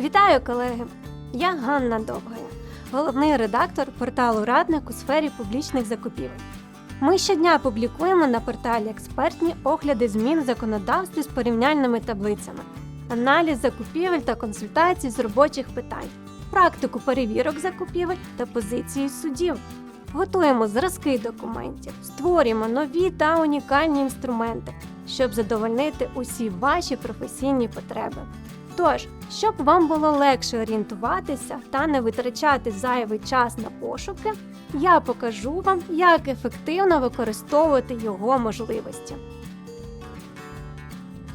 Вітаю, колеги! Я Ганна Довгая, головний редактор порталу Радник у сфері публічних закупівель. Ми щодня публікуємо на порталі експертні огляди змін в законодавстві з порівняльними таблицями, аналіз закупівель та консультацій з робочих питань, практику перевірок закупівель та позиції судів. Готуємо зразки документів, створюємо нові та унікальні інструменти, щоб задовольнити усі ваші професійні потреби. Тож, щоб вам було легше орієнтуватися та не витрачати зайвий час на пошуки, я покажу вам, як ефективно використовувати його можливості.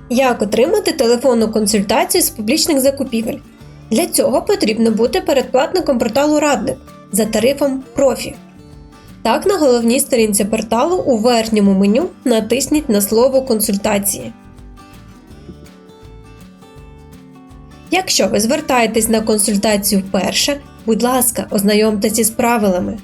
Як отримати телефонну консультацію з публічних закупівель? Для цього потрібно бути передплатником порталу Радник за тарифом Профі. Так, на головній сторінці порталу у верхньому меню натисніть на слово консультації. Якщо ви звертаєтесь на консультацію вперше, будь ласка, ознайомтеся з правилами.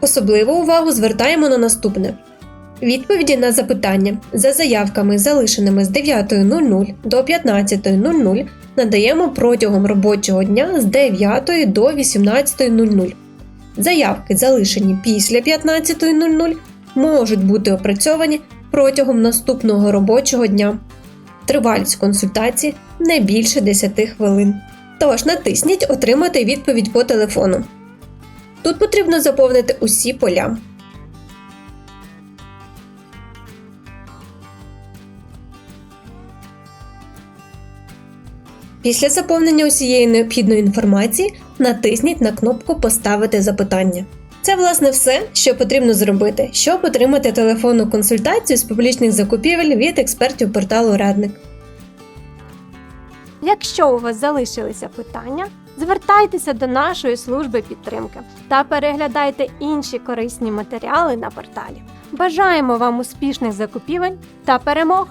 Особливу увагу звертаємо на наступне: відповіді на запитання за заявками, залишеними з 9.00 до 15.00, надаємо протягом робочого дня з 9 до 18.00. Заявки, залишені після 15.00, можуть бути опрацьовані протягом наступного робочого дня. Тривалість консультації не більше 10 хвилин. Тож натисніть Отримати відповідь по телефону. Тут потрібно заповнити усі поля. Після заповнення усієї необхідної інформації натисніть на кнопку Поставити запитання. Це власне все, що потрібно зробити, щоб отримати телефонну консультацію з публічних закупівель від експертів порталу Радник. Якщо у вас залишилися питання, звертайтеся до нашої служби підтримки та переглядайте інші корисні матеріали на порталі. Бажаємо вам успішних закупівель та перемог!